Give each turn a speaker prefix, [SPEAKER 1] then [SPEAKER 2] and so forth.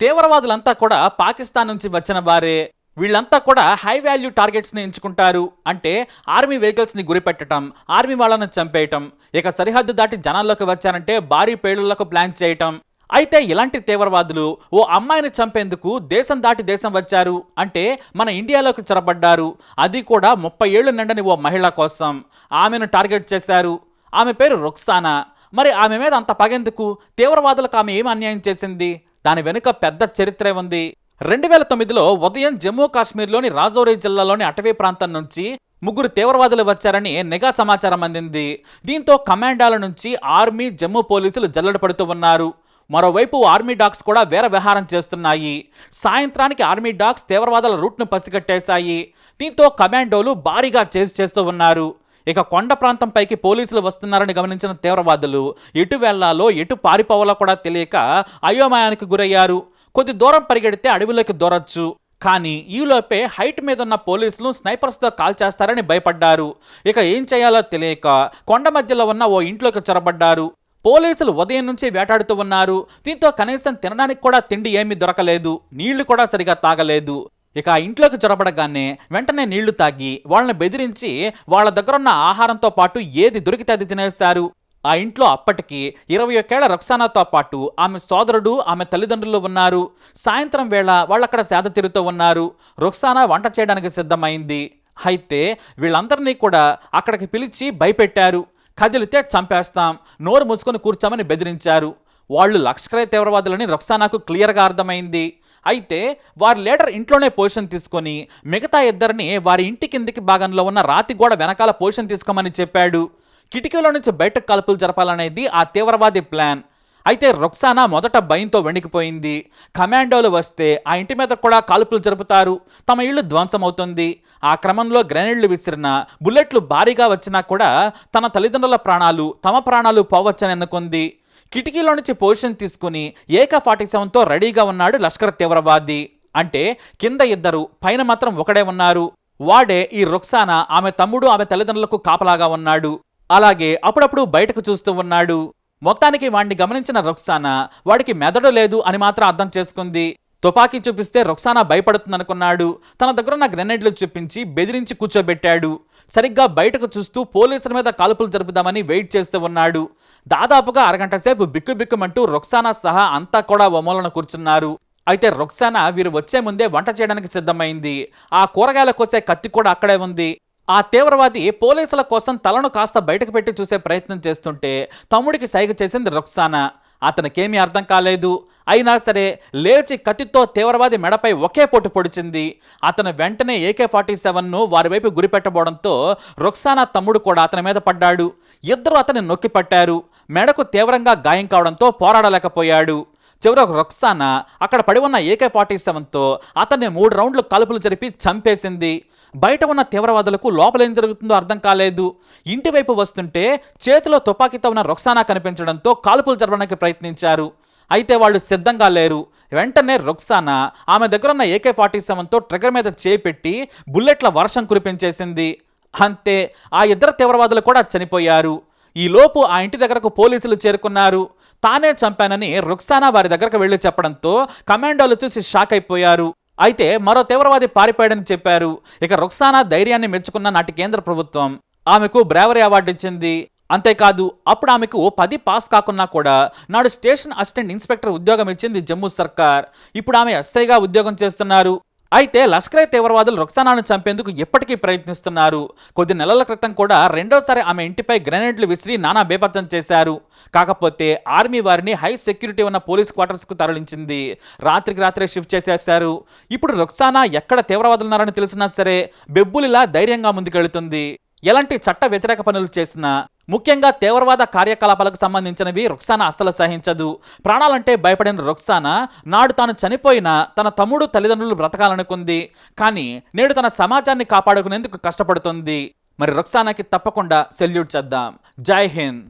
[SPEAKER 1] తీవ్రవాదులంతా కూడా పాకిస్తాన్ నుంచి వచ్చిన వారే. వీళ్ళంతా కూడా హై వాల్యూ టార్గెట్స్ని ఎంచుకుంటారు అంటే ఆర్మీ వెహికల్స్ని గురిపెట్టడం ఆర్మీ వాళ్ళని చంపేయటం ఇక సరిహద్దు దాటి జనాల్లోకి వచ్చారంటే భారీ పేలుళ్ళకు ప్లాన్ చేయటం. అయితే ఇలాంటి తీవ్రవాదులు ఓ అమ్మాయిని చంపేందుకు దేశం దాటి దేశం వచ్చారు అంటే మన ఇండియాలోకి చొరబడ్డారు. అది కూడా ముప్పై ఏళ్ళు నిండని ఓ మహిళ కోసం. ఆమెను టార్గెట్ చేశారు. ఆమె పేరు రుక్సానా. మరి ఆమె మీద అంత పగెందుకు? తీవ్రవాదులకు ఆమె ఏం అన్యాయం చేసింది? దాని వెనుక పెద్ద చరిత్రే ఉంది. రెండు వేల తొమ్మిదిలో ఉదయం జమ్మూ కాశ్మీర్లోని రాజౌరి జిల్లాలోని అటవీ ప్రాంతం నుంచి ముగ్గురు తీవ్రవాదులు వచ్చారని నిఘా సమాచారం అందింది. దీంతో కమాండాల నుంచి ఆర్మీ జమ్మూ పోలీసులు జల్లెడ పడుతూ ఉన్నారు. మరోవైపు ఆర్మీ డాగ్స్ కూడా వేర విహారం చేస్తున్నాయి. సాయంత్రానికి ఆర్మీ డాగ్స్ తీవ్రవాదుల రూట్ను పసిగట్టేశాయి. దీంతో కమాండోలు భారీగా చేసి చేస్తూ ఉన్నారు. ఇక కొండ ప్రాంతంపైకి పోలీసులు వస్తున్నారని గమనించిన తీవ్రవాదులు ఎటు వెళ్ళాలో ఎటు పారిపోవాలో కూడా తెలియక అయోమయానికి గురయ్యారు. కొద్ది దూరం పరిగెడితే అడవిలోకి దూరొచ్చు. కానీ ఈలోపే హైట్ మీద ఉన్న పోలీసులు స్నైపర్స్తో కాల్ చేస్తారని భయపడ్డారు. ఇక ఏం చేయాలో తెలియక కొండ మధ్యలో ఉన్న ఓ ఇంట్లోకి చొరబడ్డారు. పోలీసులు ఉదయం నుంచి వేటాడుతూ ఉన్నారు. దీంతో కనీసం తినడానికి కూడా తిండి ఏమీ దొరకలేదు. నీళ్ళు కూడా సరిగా తాగలేదు. ఇక ఆ ఇంట్లోకి చొరబడగానే వెంటనే నీళ్ళు తాగి వాళ్ళని బెదిరించి వాళ్ళ దగ్గర ఉన్న ఆహారంతో పాటు ఏది దొరికితే అది తినేశారు. ఆ ఇంట్లో అప్పటికి ఇరవై ఒకేళ్ళ రక్సానాతో పాటు ఆమె సోదరుడు ఆమె తల్లిదండ్రులు ఉన్నారు. సాయంత్రం వేళ వాళ్ళక్కడ సేద తీరుతూ ఉన్నారు. రుక్సానా వంట చేయడానికి సిద్ధమైంది. అయితే వీళ్ళందరినీ కూడా అక్కడికి పిలిచి భయపెట్టారు. కదిలితే చంపేస్తాం. నోరు మూసుకొని కూర్చోమని బెదిరించారు. వాళ్ళు లష్కరే తీవ్రవాదులని రొక్సానాకు క్లియర్గా అర్థమైంది. అయితే వారి లీడర్ ఇంట్లోనే పొజిషన్ తీసుకొని మిగతా ఇద్దరిని వారి ఇంటి కిందికి భాగంలో ఉన్న రాతి గోడ వెనకాల పొజిషన్ తీసుకోమని చెప్పాడు. కిటికీలో నుంచి బయటకు కాల్పులు జరపాలనేది ఆ తీవ్రవాది ప్లాన్. అయితే రొక్సానా మొదట భయంతో వణికిపోయింది. కమాండోలు వస్తే ఆ ఇంటి మీద కూడా కాల్పులు జరుపుతారు. తమ ఇల్లు ధ్వంసమవుతుంది. ఆ క్రమంలో గ్రెనేడ్లు విసిరిన బుల్లెట్లు భారీగా వచ్చినా కూడా తన తల్లిదండ్రుల ప్రాణాలు తమ ప్రాణాలు పోవచ్చని అనుకుంది. కిటికీలో నుంచి పొజిషన్ తీసుకుని ఏక ఫార్టీ సెవెన్తో రెడీగా ఉన్నాడు లష్కర్ తీవ్రవాది. అంటే కింద ఇద్దరు పైన మాత్రం ఒకడే ఉన్నారు. వాడే ఈ రుక్సానా ఆమె తమ్ముడు ఆమె తల్లిదండ్రులకు కాపలాగా ఉన్నాడు. అలాగే అప్పుడప్పుడు బయటకు చూస్తూ ఉన్నాడు. మొత్తానికి వాణ్ణి గమనించిన రుక్సానా వాడికి మెదడు లేదు అని మాత్రం అర్థం చేసుకుంది. తుపాకీ చూపిస్తే రుక్సానా భయపడుతుందనుకున్నాడు. తన దగ్గరున్న గ్రెనేడ్లు చూపించి బెదిరించి కూర్చోబెట్టాడు. సరిగ్గా బయటకు చూస్తూ పోలీసుల మీద కాల్పులు జరుపుదామని వెయిట్ చేస్తూ ఉన్నాడు. దాదాపుగా అరగంట సేపు బిక్కుబిక్కుమంటూ రొక్సానా సహా అంతా కూడా ఒమోలను కూర్చున్నారు. అయితే రొక్సానా వీరు వచ్చే ముందే వంట చేయడానికి సిద్ధమైంది. ఆ కూరగాయల కోసే కత్తి కూడా అక్కడే ఉంది. ఆ తీవ్రవాది పోలీసుల కోసం తలను కాస్త బయటకు పెట్టి చూసే ప్రయత్నం చేస్తుంటే తమ్ముడికి సైగ చేసింది రుక్సానా. అతనికేమీ అర్థం కాలేదు. అయినా సరే లేచి కత్తితో తీవ్రవాది మెడపై ఒకే పొట్టు పొడిచింది. అతను వెంటనే ఏకే ఫార్టీ సెవెన్ను వారి వైపు గురిపెట్టబోవడంతో రుక్సానా తమ్ముడు కూడా అతని మీద పడ్డాడు. ఇద్దరు అతన్ని నొక్కి పట్టారు మెడకు తీవ్రంగా గాయం కావడంతో పోరాడలేకపోయాడు. చివరకు రొక్సానా అక్కడ పడి ఉన్న ఏకే ఫార్టీ సెవెన్తో అతన్ని మూడు రౌండ్లు కాల్పులు జరిపి చంపేసింది. బయట ఉన్న తీవ్రవాదులకు లోపలేం జరుగుతుందో అర్థం కాలేదు. ఇంటి వైపు వస్తుంటే చేతిలో తుపాకీతో ఉన్న రొక్సానా కనిపించడంతో కాల్పులు జరపడానికి ప్రయత్నించారు. అయితే వాళ్ళు సిద్ధంగా లేరు. వెంటనే రొక్సానా ఆమె దగ్గర ఉన్న ఏకే ఫార్టీ సెవెన్తో ట్రిగర్ మీద చేపెట్టి బుల్లెట్ల వర్షం కురిపించేసింది. అంతే ఆ ఇద్దరు తీవ్రవాదులు కూడా చనిపోయారు. ఈ లోపు ఆ ఇంటి దగ్గరకు పోలీసులు చేరుకున్నారు. తానే చంపానని రుక్సానా వారి దగ్గరకు వెళ్ళి చెప్పడంతో కమాండోలు చూసి షాక్ అయిపోయారు. అయితే మరో తీవ్రవాది పారిపోయాడని చెప్పారు. ఇక రుక్సానా ధైర్యాన్ని మెచ్చుకున్న నాటి కేంద్ర ప్రభుత్వం ఆమెకు బ్రావరీ అవార్డు ఇచ్చింది. అంతేకాదు అప్పుడు ఆమెకు పది పాస్ కాకున్నా కూడా నాడు స్టేషన్ అసిస్టెంట్ ఇన్స్పెక్టర్ ఉద్యోగం ఇచ్చింది జమ్మూ సర్కార్. ఇప్పుడు ఆమె ఎస్ఐగా ఉద్యోగం చేస్తున్నారు. అయితే లష్కరే తీవ్రవాదులు రుక్సానాను చంపేందుకు ఎప్పటికీ ప్రయత్నిస్తున్నారు. కొద్ది నెలల క్రితం కూడా రెండోసారి ఆమె ఇంటిపై గ్రెనేడ్లు విసిరి నానా బేపత్సం చేశారు. కాకపోతే ఆర్మీ వారిని హై సెక్యూరిటీ ఉన్న పోలీస్ క్వార్టర్స్కు తరలించింది. రాత్రికి రాత్రే షిఫ్ట్ చేసేశారు. ఇప్పుడు రుక్సానా ఎక్కడ తీవ్రవాదులు ఉన్నారని తెలిసినా సరే బెబ్బులిలా ధైర్యంగా ముందుకెళ్తుంది. ఎలాంటి చట్ట వ్యతిరేక పనులు చేసినా ముఖ్యంగా తీవ్రవాద కార్యకలాపాలకు సంబంధించినవి రుక్సానా అస్సలు సహించదు. ప్రాణాలంటే భయపడిన రుక్సానా నాడు తాను చనిపోయిన తన తమ్ముడు తల్లిదండ్రులు బ్రతకాలనుకుంది. కానీ నేడు తన సమాజాన్ని కాపాడుకునేందుకు కష్టపడుతుంది. మరి రుక్సానాకి తప్పకుండా సెల్యూట్ చేద్దాం. జై హింద్.